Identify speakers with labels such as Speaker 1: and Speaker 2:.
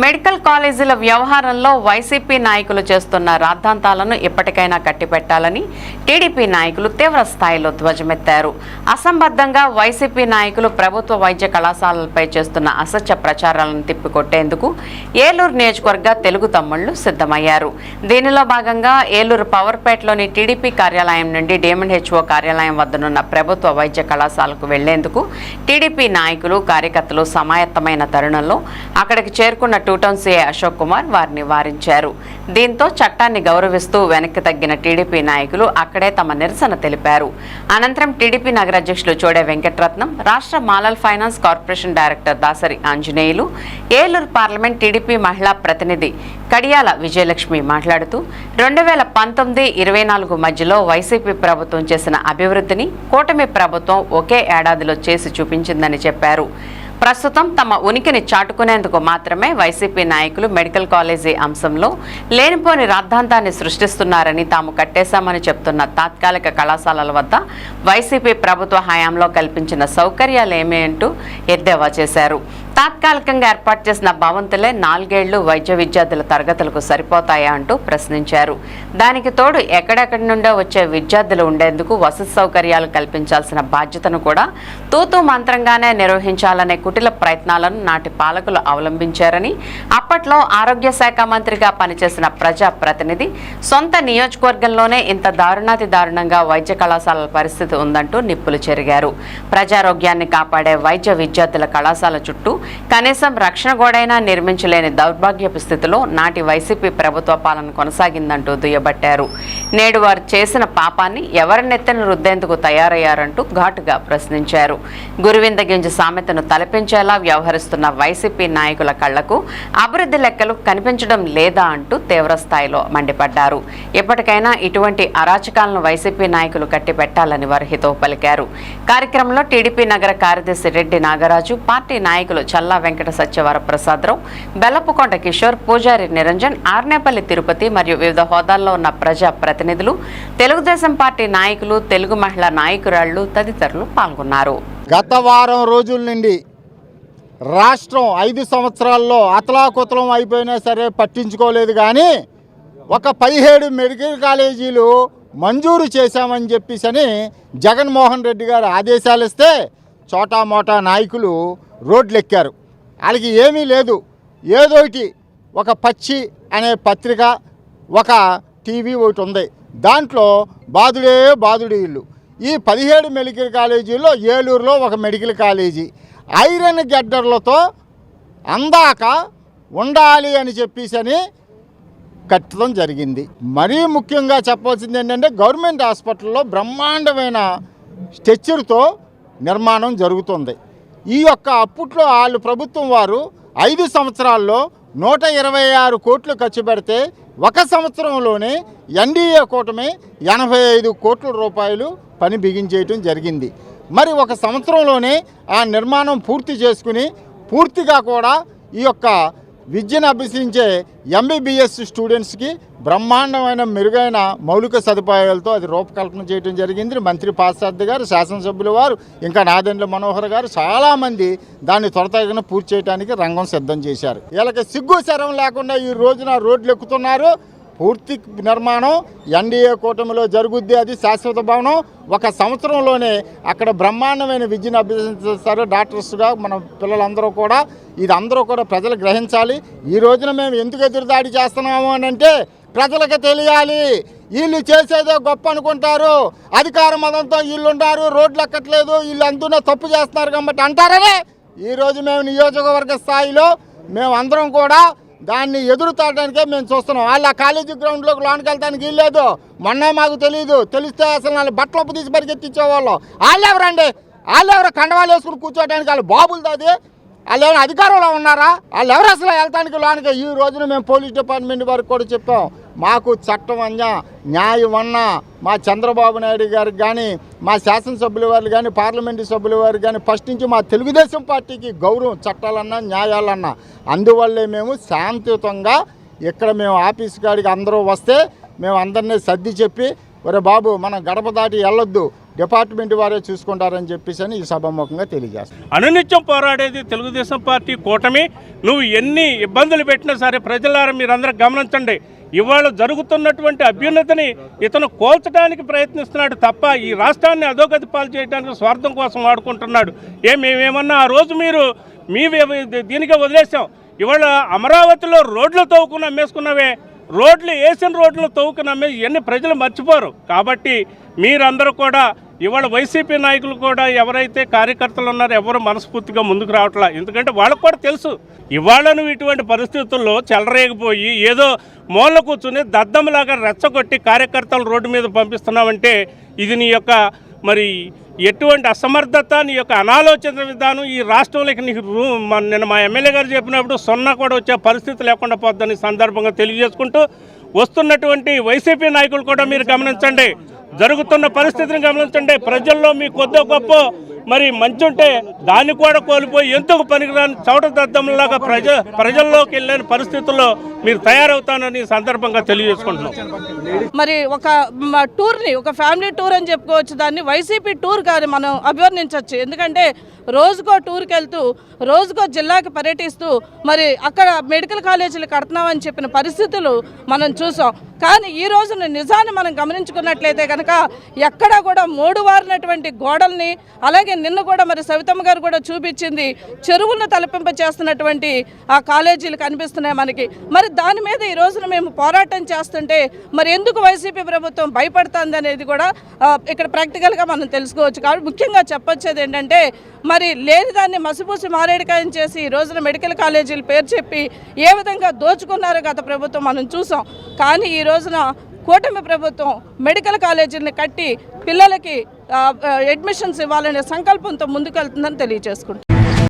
Speaker 1: Medical కాలేజీల వ్యవహారంలో YCP నాయకులు చేస్తున్న రాద్ధాంతాలను ఎప్పటికైనా కట్టిపెట్టాలని టీడీపీ నాయకులు తీవ్ర స్థాయిలో ధ్వజమెత్తారు. అసంబద్ధంగా వైసీపీ నాయకులు ప్రభుత్వ వైద్య కళాశాలలపై చేస్తున్న అసత్య ప్రచారాలను తిప్పికొట్టేందుకు ఏలూరు నియోజకవర్గ తెలుగు తమ్ముళ్ళు సిద్ధమయ్యారు. దీనిలో భాగంగా ఏలూరు పవర్పేటలోని టీడీపీ కార్యాలయం నుండి డిఎండ్హెచ్ఓ కార్యాలయం వద్దనున్న ప్రభుత్వ వైద్య కళాశాలకు వెళ్ళేందుకు టీడీపీ నాయకులు కార్యకర్తలు సమాయత్తమైన తరుణంలో అక్కడికి చేరుకున్న టూటౌన్ సీఏ అశోక్ కుమార్ వారిని వారించారు. దీంతో చట్టాన్ని గౌరవిస్తూ వెనక్కి తగ్గిన టీడీపీ నాయకులు అక్కడే తమ నిరసన తెలిపారు. అనంతరం టీడీపీ నగర అధ్యక్షులు చోడే వెంకటరత్నం రాష్ట్ర మాలల్ finance corporation director Dasari Anjaneyulu Eluru parliament TDP మహిళా ప్రతినిధి కడియాల విజయలక్ష్మి మాట్లాడుతూ రెండు వేల పంతొమ్మిది ఇరవై నాలుగు మధ్యలో వైసీపీ ప్రభుత్వం చేసిన అభివృద్ధిని కూటమి ప్రభుత్వం ఒకే ఏడాదిలో చేసి చూపించిందని చెప్పారు. ప్రస్తుతం తమ ఉనికిని చాటుకునేందుకు మాత్రమే వైసీపీ నాయకులు మెడికల్ కాలేజీ అంశంలో లేనిపోని రాద్ధాంతాన్ని సృష్టిస్తున్నారని తాము కట్టేశామని చెప్తున్న తాత్కాలిక కళాశాలల వద్ద వైసీపీ ప్రభుత్వ హయాంలో కల్పించిన సౌకర్యాలు అంటూ ఎద్దేవా చేశారు. తాత్కాలికంగా ఏర్పాటు చేసిన భవంతులే నాలుగేళ్ళు వైద్య విద్యార్థుల తరగతులకు సరిపోతాయా అంటూ ప్రశ్నించారు. దానికి తోడు ఎక్కడెక్కడి నుండో వచ్చే విద్యార్థులు ఉండేందుకు వసతి సౌకర్యాలు కల్పించాల్సిన బాధ్యతను కూడా తూతు మంత్రంగానే నిర్వహించాలనే కుటిల ప్రయత్నాలను నాటి పాలకులు అవలంబించారని అప్పట్లో ఆరోగ్య శాఖ మంత్రిగా పనిచేసిన ప్రజా ప్రతినిధి సొంత నియోజకవర్గంలోనే ఇంత దారుణాతి దారుణంగా వైద్య కళాశాలల పరిస్థితి ఉందంటూ నిప్పులు చెరిగారు. ప్రజారోగ్యాన్ని కాపాడే వైద్య విద్యార్థుల కళాశాల చుట్టూ కనీసం రక్షణ గోడైనా నిర్మించలేని దౌర్భాగ్యపు స్థితిలో నాటి వైసీపీ ప్రభుత్వ పాలన కొనసాగిందంటూ దుయ్యబట్టారు. నేడు వారు చేసిన పాపాన్ని ఎవరినెత్తని రుద్దేందుకు తయారయ్యారంటూ ఘాటుగా ప్రశ్నించారు. గురువింద గింజ సామెతను తలపించేలా వ్యవహరిస్తున్న వైసీపీ నాయకుల కళ్ళకు అభివృద్ధి లెక్కలు కనిపించడం లేదా అంటూ తీవ్రస్థాయిలో మండిపడ్డారు. ఎప్పటికైనా ఇటువంటి అరాచకాలను వైసీపీ నాయకులు కట్టిపెట్టాలని వారు హితవు పలికారు. కార్యక్రమంలో టీడీపీ నగర కార్యదర్శి రెడ్డి నాగరాజు పార్టీ నాయకులు చల్లా వెంకట సత్యవర ప్రసాదరావు బెల్లపుకొండ కిషోర్ పూజారి నిరంజన్ ఆర్నేపల్లి తిరుపతి మరియు వివిధ హోదాల్లో ఉన్న ప్రజా ప్రతినిధులు తెలుగుదేశం పార్టీ నాయకులు తెలుగు మహిళా నాయకురాళ్ళు తదితరులు పాల్గొన్నారు.
Speaker 2: గత వారం రోజుల నుండి రాష్ట్రం ఐదు సంవత్సరాల్లో అతలాకుతలం అయిపోయినా సరే పట్టించుకోలేదు కానీ ఒక పదిహేడు మెడికల్ కాలేజీలు మంజూరు చేశామని చెప్పేసి అని జగన్మోహన్ రెడ్డి గారు ఆదేశాలు ఇస్తే చోటా మోటా రోడ్లు ఎక్కారు వాళ్ళకి ఏమీ లేదు. ఏదోటి ఒక పచ్చి అనే పత్రిక ఒక టీవీ ఒకటి ఉంది. దాంట్లో బాదుడే బాదుడు ఇల్లు. ఈ పదిహేడు మెడికల్ కాలేజీల్లో ఏలూరులో ఒక మెడికల్ కాలేజీ. ఐరన్ గడ్డర్లతో అందాక ఉండాలి అని చెప్పేసి అని కట్టడం జరిగింది. మరీ ముఖ్యంగా చెప్పాల్సింది ఏంటంటే గవర్నమెంట్ హాస్పిటల్లో బ్రహ్మాండమైన స్ట్రెచ్చర్తో నిర్మాణం జరుగుతుంది. ఈ యొక్క అప్పట్లో వాళ్ళు ప్రభుత్వం వారు ఐదు సంవత్సరాల్లో నూట ఇరవై ఆరు కోట్లు ఖర్చు పెడితే ఒక సంవత్సరంలోనే ఎన్డీఏ కూటమి ఎనభై ఐదు కోట్ల రూపాయలు పని బిగించేయటం జరిగింది. మరి ఒక సంవత్సరంలోనే ఆ నిర్మాణం పూర్తి చేసుకుని పూర్తిగా కూడా ఈ యొక్క విద్యను అభ్యసించే ఎంబీబీఎస్ స్టూడెంట్స్కి బ్రహ్మాండమైన మెరుగైన మౌలిక సదుపాయాలతో అది రూపకల్పన చేయడం జరిగింది. మంత్రి పాశ్చాత్య గారు శాసనసభ్యుల వారు ఇంకా నాదెండ్ల మనోహర్ గారు చాలామంది దాన్ని త్వరతగిన పూర్తి చేయడానికి రంగం సిద్ధం చేశారు. వీళ్ళకి సిగ్గు శరం లేకుండా ఈ రోజున రోడ్లు ఎక్కుతున్నారు. పూర్తి నిర్మాణం ఎన్డీఏ కూటమిలో జరుగుద్ది. అది శాశ్వత భవనం. ఒక సంవత్సరంలోనే అక్కడ బ్రహ్మాండమైన విద్యను అభ్యసిస్తారు డాక్టర్స్గా మన పిల్లలందరూ కూడా. ఇది అందరూ కూడా ప్రజలు గ్రహించాలి. ఈ రోజున మేము ఎందుకు ఎదురుదాడి చేస్తున్నాము అని అంటే ప్రజలకు తెలియాలి. వీళ్ళు చేసేదో గొప్ప అనుకుంటారు. అధికార మతంతో వీళ్ళుండారు రోడ్లు ఎక్కట్లేదు. వీళ్ళు అందున తప్పు చేస్తున్నారు కాబట్టి అంటారనే ఈరోజు మేము నియోజకవర్గ స్థాయిలో మేము అందరం కూడా దాన్ని ఎదురుతాడానికే మేము చూస్తున్నాం. వాళ్ళు ఆ కాలేజీ గ్రౌండ్లోకి లోనికి వెళ్తానికి వీల్లేదు. మొన్న మాకు తెలియదు తెలిస్తే అసలు వాళ్ళు బట్టలొప్పు తీసి పరిగెత్తించేవాళ్ళు వాళ్ళు ఎవరండి? వాళ్ళు ఎవరు కండవాలు వేసుకుని కూర్చోడానికి వాళ్ళు బాబులు వాళ్ళు ఏమైనా అధికారంలో ఉన్నారా? వాళ్ళు ఎవరు అసలు వెళ్తానికి లోనికి? ఈ రోజున మేము పోలీస్ డిపార్ట్మెంట్ వారికి కూడా చెప్పాం. మాకు చట్టం అన్నా న్యాయం మా చంద్రబాబు నాయుడు గారికి కానీ మా శాసనసభ్యుల వారు కానీ పార్లమెంటు సభ్యుల వారు కానీ ఫస్ట్ నుంచి మా తెలుగుదేశం పార్టీకి గౌరవం చట్టాలన్నా న్యాయాలన్నా అందువల్లే మేము శాంతియుతంగా ఇక్కడ మేము ఆఫీస్ కాడికి అందరూ వస్తే మేము అందరినీ సర్ది చెప్పి ఒరే బాబు మనం గడప దాటి వెళ్ళొద్దు డిపార్ట్మెంట్ వారే చూసుకుంటారని చెప్పేసి అని ఈ సభాముఖంగా తెలియజేస్తాను
Speaker 3: అనునిత్యం పోరాడేది తెలుగుదేశం పార్టీ కూటమి. నువ్వు ఎన్ని ఇబ్బందులు పెట్టినా సరే ప్రజలారా మీరందరూ గమనించండి. ఇవాళ జరుగుతున్నటువంటి అభ్యున్నతిని ఇతను కోల్చడానికి ప్రయత్నిస్తున్నాడు తప్ప ఈ రాష్ట్రాన్ని అధోగతి పాలు చేయడానికి స్వార్థం కోసం వాడుకుంటున్నాడు. ఏ మేమేమన్నా ఆ రోజు మీరు మీ దీనికే వదిలేసాం ఇవాళ అమరావతిలో రోడ్లు తవ్వుకుని అమ్మేసుకున్నవే రోడ్లు వేసిన రోడ్లు తవ్వుకుని అమ్మే ఇవన్నీ ప్రజలు మర్చిపోరు. కాబట్టి మీరందరూ కూడా ఇవాళ వైసీపీ నాయకులు కూడా ఎవరైతే కార్యకర్తలు ఉన్నారో ఎవరు మనస్ఫూర్తిగా ముందుకు రావట్లా. ఎందుకంటే వాళ్ళకు కూడా తెలుసు. ఇవాళ నువ్వు ఇటువంటి పరిస్థితుల్లో చెలరేగిపోయి ఏదో మూల కూర్చుని దద్దమ్మలాగా రెచ్చగొట్టి కార్యకర్తలు రోడ్డు మీద పంపిస్తున్నావంటే ఇది నీ యొక్క మరి ఎటువంటి అసమర్థత నీ యొక్క అనాలోచిత విధానం ఈ రాష్ట్రంలోకి నీకు నేను నిన్న మా ఎమ్మెల్యే గారు చెప్పినప్పుడు సున్నా కూడా వచ్చే పరిస్థితి లేకుండా పోద్దని సందర్భంగా తెలియజేసుకుంటూ వస్తున్నటువంటి వైసీపీ నాయకులు కూడా మీరు గమనించండి. జరుగుతున్న పరిస్థితిని గమనించండి. ప్రజల్లో మీ కొద్ది గొప్ప మరి మంచి ఉంటే దాన్ని కూడా కోల్పోయి ఎందుకు పనికిరాని చౌట దద్దంలాగా ప్రజ ప్రజల్లోకి వెళ్ళని పరిస్థితుల్లో మీరు తయారవుతానని సందర్భంగా తెలియజేసుకుంటున్నాం.
Speaker 4: మరి ఒక టూర్ని ఒక ఫ్యామిలీ టూర్ అని చెప్పుకోవచ్చు. దాన్ని వైసీపీ టూర్ కాదు మనం అభివర్ణించవచ్చు. ఎందుకంటే రోజుకో టూర్కి వెళ్తూ రోజుకో జిల్లాకి పర్యటిస్తూ మరి అక్కడ మెడికల్ కాలేజీలు కడుతున్నామని చెప్పిన పరిస్థితులు మనం చూసాం. కానీ ఈ రోజున నిజాన్ని మనం గమనించుకున్నట్లయితే కనుక ఎక్కడా కూడా మూడు వారినటువంటి గోడల్ని అలాగే నిన్న కూడా మరి సవితమ్మ గారు కూడా చూపించింది చెరువులను తలపింప చేస్తున్నటువంటి ఆ కాలేజీలు కనిపిస్తున్నాయి మనకి. మరి దాని మీద ఈ రోజున మేము పోరాటం చేస్తుంటే మరి ఎందుకు వైసీపీ ప్రభుత్వం భయపడుతుంది అనేది కూడా ఇక్కడ ప్రాక్టికల్గా మనం తెలుసుకోవచ్చు. కాబట్టి ముఖ్యంగా చెప్పొచ్చేది ఏంటంటే మరి లేని దాన్ని మసిపూసి మారేడుకాయం చేసి ఈ రోజున మెడికల్ కాలేజీలు పేరు చెప్పి ఏ విధంగా దోచుకున్నారో గత ప్రభుత్వం మనం చూసాం. కానీ ఈ రోజున కూటమి ప్రభుత్వం మెడికల్ కాలేజీని కట్టి పిల్లలకి అడ్మిషన్స్ ఇవ్వాలనే సంకల్పంతో ముందుకెళ్తుందని తెలియజేసుకుంటాం